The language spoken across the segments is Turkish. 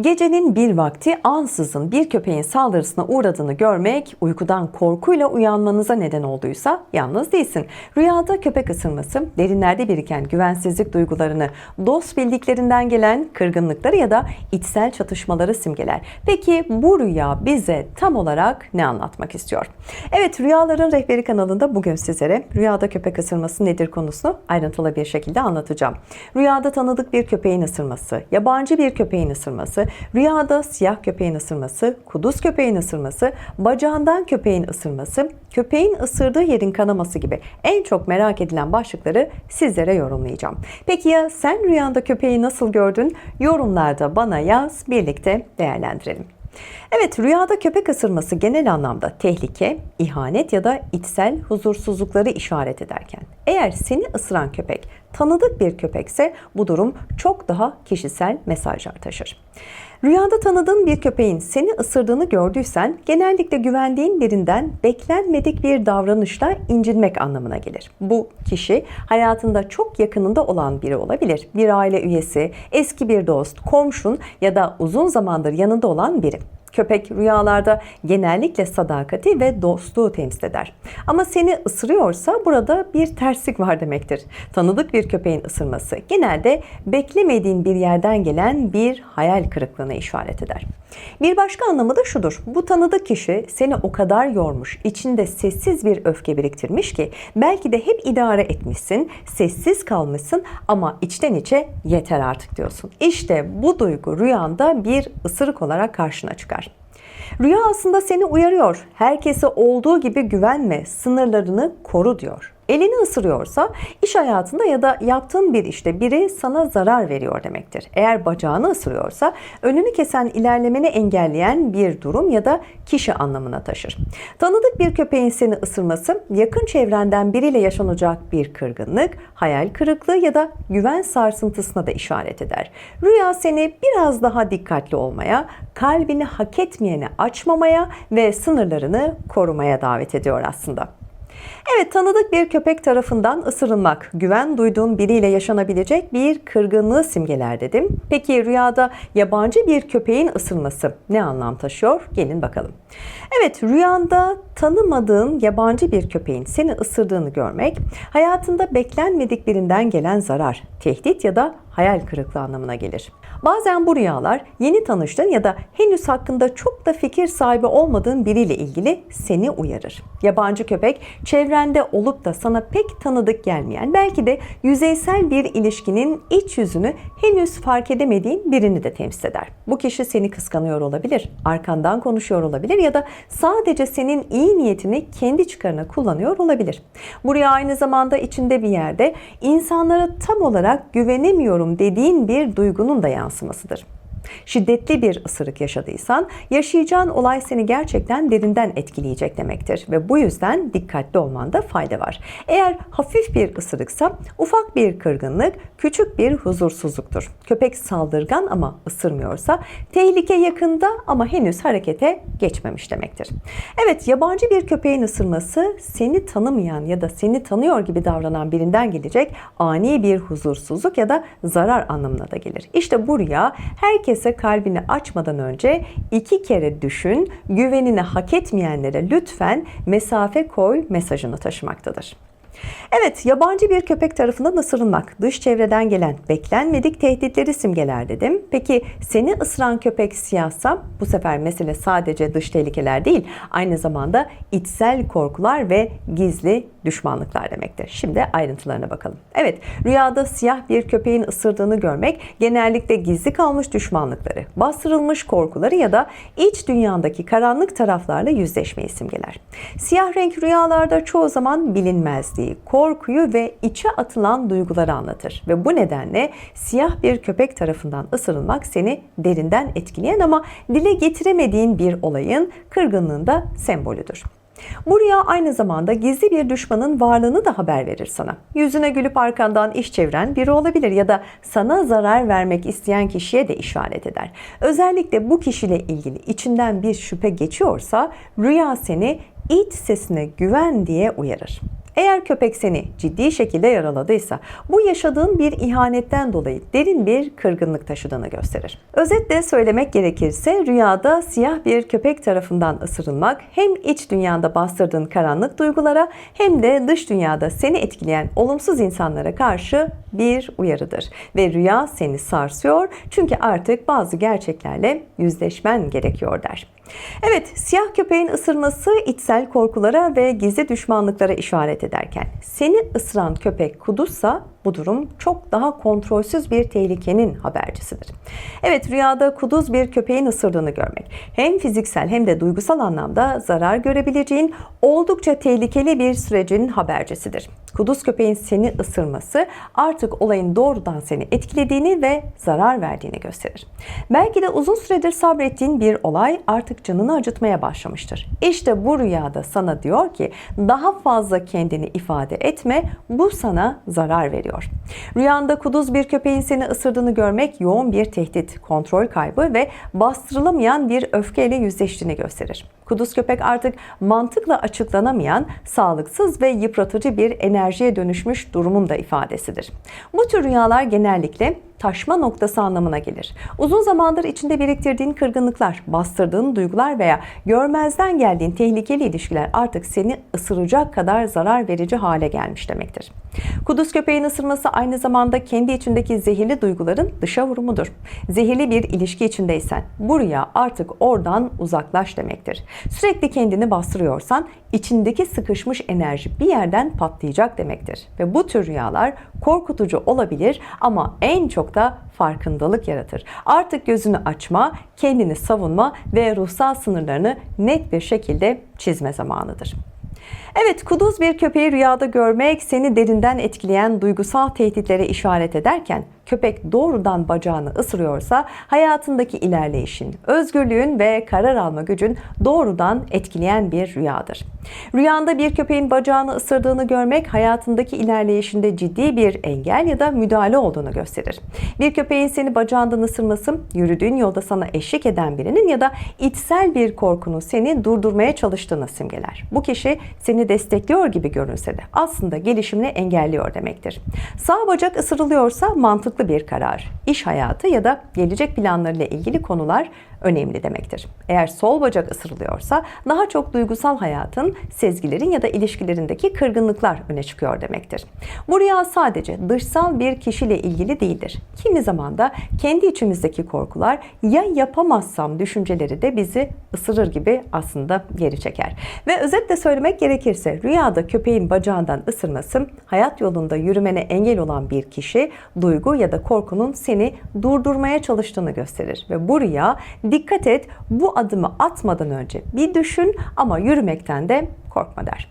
Gecenin bir vakti ansızın bir köpeğin saldırısına uğradığını görmek uykudan korkuyla uyanmanıza neden olduysa yalnız değilsin. Rüyada köpek ısırması derinlerde biriken güvensizlik duygularını, dost bildiklerinden gelen kırgınlıkları ya da içsel çatışmaları simgeler. Peki bu rüya bize tam olarak ne anlatmak istiyor? Evet Rüyaların Rehberi kanalında bugün sizlere rüyada köpek ısırması nedir konusunu ayrıntılı bir şekilde anlatacağım. Rüyada tanıdık bir köpeğin ısırması, yabancı bir köpeğin ısırması, rüyada siyah köpeğin ısırması, kuduz köpeğin ısırması, bacağından köpeğin ısırması, köpeğin ısırdığı yerin kanaması gibi en çok merak edilen başlıkları sizlere yorumlayacağım. Peki ya sen rüyanda köpeği nasıl gördün? Yorumlarda bana yaz, birlikte değerlendirelim. Evet, rüyada köpek ısırması genel anlamda tehlike, ihanet ya da içsel huzursuzlukları işaret ederken, eğer seni ısıran köpek tanıdık bir köpekse bu durum çok daha kişisel mesajlar taşır. Rüyada tanıdığın bir köpeğin seni ısırdığını gördüysen genellikle güvendiğin birinden beklenmedik bir davranışla incinmek anlamına gelir. Bu kişi hayatında çok yakınında olan biri olabilir. Bir aile üyesi, eski bir dost, komşun ya da uzun zamandır yanında olan biri. Köpek rüyalarda genellikle sadakati ve dostluğu temsil eder. Ama seni ısırıyorsa burada bir terslik var demektir. Tanıdık bir köpeğin ısırması genelde beklemediğin bir yerden gelen bir hayal kırıklığına işaret eder. Bir başka anlamı da şudur. Bu tanıdık kişi seni o kadar yormuş, içinde sessiz bir öfke biriktirmiş ki belki de hep idare etmişsin, sessiz kalmışsın ama içten içe yeter artık diyorsun. İşte bu duygu rüyanda bir ısırık olarak karşına çıkar. Rüya aslında seni uyarıyor. Herkese olduğu gibi güvenme, sınırlarını koru diyor. Elini ısırıyorsa iş hayatında ya da yaptığın bir işte biri sana zarar veriyor demektir. Eğer bacağını ısırıyorsa önünü kesen ilerlemeni engelleyen bir durum ya da kişi anlamına taşır. Tanıdık bir köpeğin seni ısırması yakın çevrenden biriyle yaşanacak bir kırgınlık, hayal kırıklığı ya da güven sarsıntısına da işaret eder. Rüya seni biraz daha dikkatli olmaya, kalbini hak etmeyene açmamaya ve sınırlarını korumaya davet ediyor aslında. Evet tanıdık bir köpek tarafından ısırılmak, güven duyduğun biriyle yaşanabilecek bir kırgınlığı simgeler dedim. Peki rüyada yabancı bir köpeğin ısırması ne anlam taşıyor? Gelin bakalım. Evet rüyanda tanımadığın yabancı bir köpeğin seni ısırdığını görmek, hayatında beklenmedik birinden gelen zarar, tehdit ya da hayal kırıklığı anlamına gelir. Bazen bu rüyalar yeni tanıştığın ya da henüz hakkında çok da fikir sahibi olmadığın biriyle ilgili seni uyarır. Yabancı köpek çevrende olup da sana pek tanıdık gelmeyen, belki de yüzeysel bir ilişkinin iç yüzünü henüz fark edemediğin birini de temsil eder. Bu kişi seni kıskanıyor olabilir, arkandan konuşuyor olabilir ya da sadece senin iyi niyetini kendi çıkarına kullanıyor olabilir. Bu rüya aynı zamanda içinde bir yerde insanlara tam olarak güvenemiyorum dediğin bir duygunun da yansımasıdır. Şiddetli bir ısırık yaşadıysan yaşayacağın olay seni gerçekten derinden etkileyecek demektir ve bu yüzden dikkatli olmanda fayda var. Eğer hafif bir ısırıksa ufak bir kırgınlık, küçük bir huzursuzluktur. Köpek saldırgan ama ısırmıyorsa tehlike yakında ama henüz harekete geçmemiş demektir. Evet yabancı bir köpeğin ısırması seni tanımayan ya da seni tanıyor gibi davranan birinden gelecek ani bir huzursuzluk ya da zarar anlamına da gelir. İşte bu rüya herkes herkese kalbini açmadan önce iki kere düşün, güvenini hak etmeyenlere lütfen mesafe koy mesajını taşımaktadır. Evet, yabancı bir köpek tarafından ısırılmak, dış çevreden gelen beklenmedik tehditleri simgeler dedim. Peki seni ısıran köpek siyahsa bu sefer mesele sadece dış tehlikeler değil, aynı zamanda içsel korkular ve gizli düşmanlıklar demektir. Şimdi ayrıntılarına bakalım. Evet, rüyada siyah bir köpeğin ısırdığını görmek genellikle gizli kalmış düşmanlıkları, bastırılmış korkuları ya da iç dünyandaki karanlık taraflarla yüzleşmeyi simgeler. Siyah renk rüyalarda çoğu zaman bilinmezliği, korkuyu ve içe atılan duyguları anlatır. Ve bu nedenle siyah bir köpek tarafından ısırılmak seni derinden etkileyen ama dile getiremediğin bir olayın kırgınlığında sembolüdür. Bu rüya aynı zamanda gizli bir düşmanın varlığını da haber verir sana. Yüzüne gülüp arkandan iş çeviren biri olabilir ya da sana zarar vermek isteyen kişiye de işaret eder. Özellikle bu kişiyle ilgili içinden bir şüphe geçiyorsa rüya seni iç sesine güven diye uyarır. Eğer köpek seni ciddi şekilde yaraladıysa bu yaşadığın bir ihanetten dolayı derin bir kırgınlık taşıdığını gösterir. Özetle söylemek gerekirse rüyada siyah bir köpek tarafından ısırılmak hem iç dünyanda bastırdığın karanlık duygulara hem de dış dünyada seni etkileyen olumsuz insanlara karşı bir uyarıdır. Ve rüya seni sarsıyor çünkü artık bazı gerçeklerle yüzleşmen gerekiyor der. Evet, siyah köpeğin ısırması içsel korkulara ve gizli düşmanlıklara işaret ederken seni ısıran köpek kuduzsa bu durum çok daha kontrolsüz bir tehlikenin habercisidir. Evet, rüyada kuduz bir köpeğin ısırdığını görmek hem fiziksel hem de duygusal anlamda zarar görebileceğin oldukça tehlikeli bir sürecin habercisidir. Kuduz köpeğin seni ısırması artık olayın doğrudan seni etkilediğini ve zarar verdiğini gösterir. Belki de uzun süredir sabrettiğin bir olay artık canını acıtmaya başlamıştır. İşte bu rüyada sana diyor ki daha fazla kendini ifade etme bu sana zarar veriyor. Rüyanda kuduz bir köpeğin seni ısırdığını görmek yoğun bir tehdit, kontrol kaybı ve bastırılamayan bir öfkeyle yüzleştiğini gösterir. Kuduz köpek artık mantıkla açıklanamayan, sağlıksız ve yıpratıcı bir enerjiye dönüşmüş durumun da ifadesidir. Bu tür rüyalar genellikle taşma noktası anlamına gelir. Uzun zamandır içinde biriktirdiğin kırgınlıklar, bastırdığın duygular veya görmezden geldiğin tehlikeli ilişkiler artık seni ısıracak kadar zarar verici hale gelmiş demektir. Kuduz köpeğin ısırması aynı zamanda kendi içindeki zehirli duyguların dışa vurumudur. Zehirli bir ilişki içindeysen bu rüya artık oradan uzaklaş demektir. Sürekli kendini bastırıyorsan içindeki sıkışmış enerji bir yerden patlayacak demektir. Ve bu tür rüyalar korkutucu olabilir ama en çok da farkındalık yaratır. Artık gözünü açma, kendini savunma ve ruhsal sınırlarını net bir şekilde çizme zamanıdır. Evet, kuduz bir köpeği rüyada görmek seni derinden etkileyen duygusal tehditlere işaret ederken köpek doğrudan bacağını ısırıyorsa hayatındaki ilerleyişin, özgürlüğün ve karar alma gücün doğrudan etkileyen bir rüyadır. Rüyanda bir köpeğin bacağını ısırdığını görmek hayatındaki ilerleyişinde ciddi bir engel ya da müdahale olduğunu gösterir. Bir köpeğin seni bacağından ısırması yürüdüğün yolda sana eşlik eden birinin ya da içsel bir korkunun seni durdurmaya çalıştığını simgeler. Bu kişi seni destekliyor gibi görünse de aslında gelişimini engelliyor demektir. Sağ bacak ısırılıyorsa mantıklı bir karar, iş hayatı ya da gelecek planlarıyla ilgili konular önemli demektir. Eğer sol bacak ısırılıyorsa daha çok duygusal hayatın, sezgilerin ya da ilişkilerindeki kırgınlıklar öne çıkıyor demektir. Bu rüya sadece dışsal bir kişiyle ilgili değildir. Kimi zaman da kendi içimizdeki korkular ya yapamazsam düşünceleri de bizi ısırır gibi aslında geri çeker. Ve özetle söylemek gerekirse rüyada köpeğin bacağından ısırması hayat yolunda yürümene engel olan bir kişi duygu ya da korkunun seni durdurmaya çalıştığını gösterir ve bu rüya dikkat et bu adımı atmadan önce bir düşün ama yürümekten de korkma der.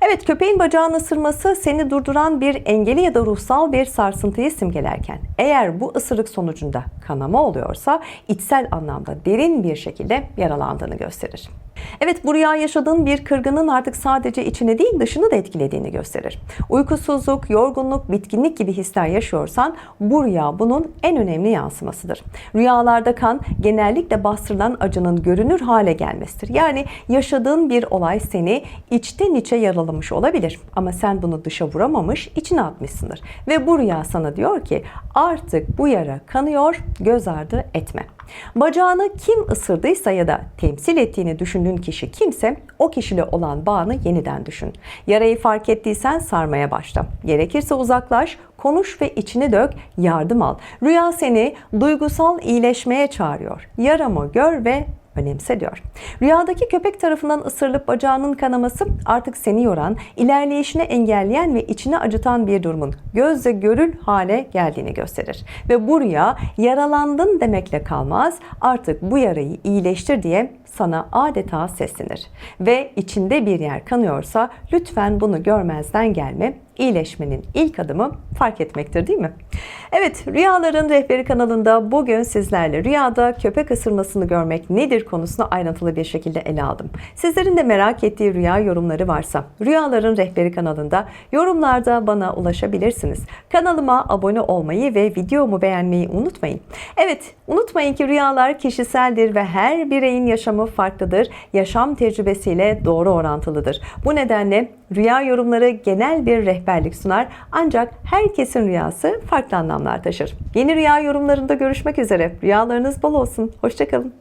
Evet köpeğin bacağını ısırması seni durduran bir engeli ya da ruhsal bir sarsıntıyı simgelerken eğer bu ısırık sonucunda kanama oluyorsa içsel anlamda derin bir şekilde yaralandığını gösterir. Evet bu rüya yaşadığın bir kırgının artık sadece içini değil dışını da etkilediğini gösterir. Uykusuzluk, yorgunluk, bitkinlik gibi hisler yaşıyorsan bu rüya bunun en önemli yansımasıdır. Rüyalarda kan genellikle bastırılan acının görünür hale gelmesidir. Yani yaşadığın bir olay seni içten içe yaralamış olabilir ama sen bunu dışa vuramamış, içine atmışsındır. Ve bu rüya sana diyor ki artık bu yara kanıyor, göz ardı etme. Bacağını kim ısırdıysa ya da temsil ettiğini düşündüğün kişi kimse o kişiyle olan bağını yeniden düşün. Yarayı fark ettiysen sarmaya başla. Gerekirse uzaklaş, konuş ve içini dök, yardım al. Rüya seni duygusal iyileşmeye çağırıyor. Yaramı gör ve önemse diyor. Rüyadaki köpek tarafından ısırılıp bacağının kanaması artık seni yoran, ilerleyişini engelleyen ve içini acıtan bir durumun gözle görül hale geldiğini gösterir. Ve bu rüya yaralandın demekle kalmaz, artık bu yarayı iyileştir diye sana adeta seslenir. Ve içinde bir yer kanıyorsa lütfen bunu görmezden gelme, iyileşmenin ilk adımı fark etmektir değil mi? Evet, Rüyaların Rehberi kanalında bugün sizlerle rüyada köpek ısırmasını görmek nedir konusunu ayrıntılı bir şekilde ele aldım. Sizlerin de merak ettiği rüya yorumları varsa Rüyaların Rehberi kanalında yorumlarda bana ulaşabilirsiniz. Kanalıma abone olmayı ve videomu beğenmeyi unutmayın. Evet, unutmayın ki rüyalar kişiseldir ve her bireyin yaşamı farklıdır. Yaşam tecrübesiyle doğru orantılıdır. Bu nedenle rüya yorumları genel bir rehberlik sunar ancak herkesin rüyası farklı anlamlar taşır. Yeni rüya yorumlarında görüşmek üzere. Rüyalarınız bol olsun. Hoşçakalın.